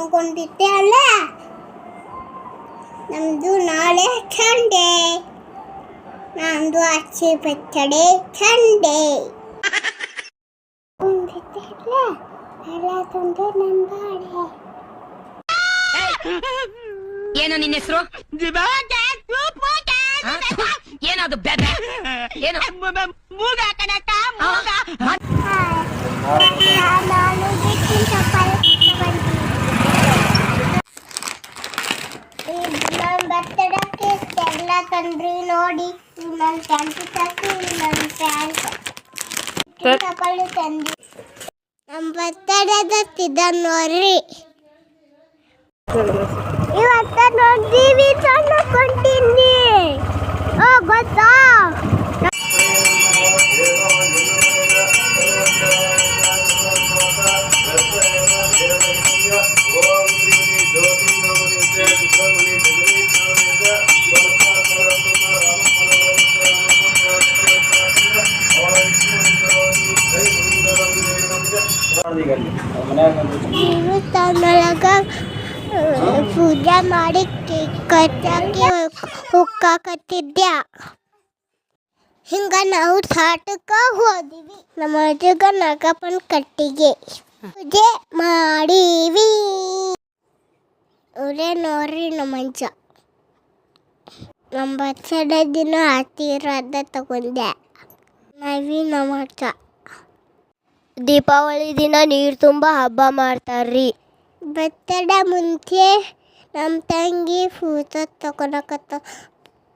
ಹಮ್ಮಿಕೊಂಡಿದ್ದೆ ಅಲ್ಲ ನಮ್ಮದು ನಾಳೆ ಸಂಡೇ ನಮ್ಮದು ಅಚ್ಚಿ ಬರ್ತಡೆ ಸಂಡೇ ಎಲ್ಲ ತಂದು ನಂಬಾಡೆ ಏನು ನಿನ್ನ ಹೆಸರು ಏನದು ಬೆದ ಏನು ನಾನು ಬಿಟ್ಟಿನ ಚಪ್ಪಾಳೆ ಎಲ್ಲ ನೋಡಿ. ನನ್ನ ಪ್ಯಾಂಟ್ ಸಾಕು ನನ್ನ ಪ್ಯಾಂಟ್ ತಂದಿ ನಮ್ಮ ಬರ್ತಡದ ತಿದ್ದ ನೋಡ್ರಿ. ಇವತ್ತ ನೋಡ್ತೀವಿ ಸಣ್ಣ ಕೊಂಡಿನಿ ಓ ಗೊತ್ತಾ? ನೀವು ಪೂಜೆ ಮಾಡಿ ಕಟ್ಟಾಕಿ ಹುಕ್ಕಾಕತ್ತಿದ್ದೆ ಹಿಂಗ ನಾವು ಸಾಟಕ ಹೋದಿವಿ. ನಮ್ಮ ಅಜ್ಜಗ ನಾಗಪ್ಪನ ಕಟ್ಟಿಗೆ. ಪೂಜೆ ಮಾಡೀವಿ. ಅವರೇ ನೋಡ್ರಿ ನಮ್ಮಜ್ಜ ನಮ್ಮ ಬಚ್ಚಡ ದಿನ ಹತ್ತಿರದ ತಗೊಂಡೆ. ನಾವಿ ನಮ್ಮ ದೀಪಾವಳಿ ದಿನ ನೀರು ತುಂಬ ಹಬ್ಬ ಮಾಡ್ತಾರ್ರಿ. ಬರ್ತಡೇ ಮುಂಚೆ ನಮ್ಮ ತಂಗಿ ಫೂಟ ತಗೊಳಕತ್ತ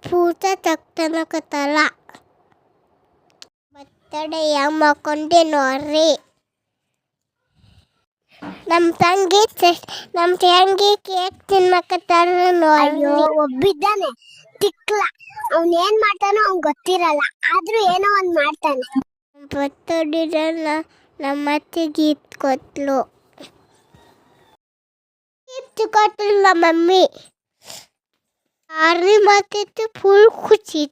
ಫೂಟ ತಗೊಳಕತ್ತಲ್ಲ ಬರ್ತಡೇ ಹೆಂಗ್ ಮಾಡ್ಕೊಂಡೆ ನೋಡ್ರಿ ನಮ್ಮ ತಂಗಿ ನಮ್ಮ ತಂಗಿ ಕೇಕ್ ತಿನ್ನಕತ್ತಾರ ಅಯ್ಯೋ ನೋಡಿ ಒಬ್ಬಿದ್ದಾನೆ. ತಿಕ್ಲ. ಅವ್ನ್ ಏನ್ ಮಾಡ್ತಾನೋ ಅವ್ನ್ ಗೊತ್ತಿರಲ್ಲ. ಆದ್ರೂ ಏನೋ ಒಂದ್ ಮಾಡ್ತಾನೆ. ಬರ್ತಡೇ ನಮ್ಮ ಅತ್ತೆ ಗೀತ್ ಕೊಟ್ಲು ಗಿಫ್ಟ್ ಕೊಟ್ಲು ನಮ್ಮ ಮಮ್ಮಿ. ಆರ್ರಿ ಮಾತಿತ್ತು ಫುಲ್ ಖುಷಿ.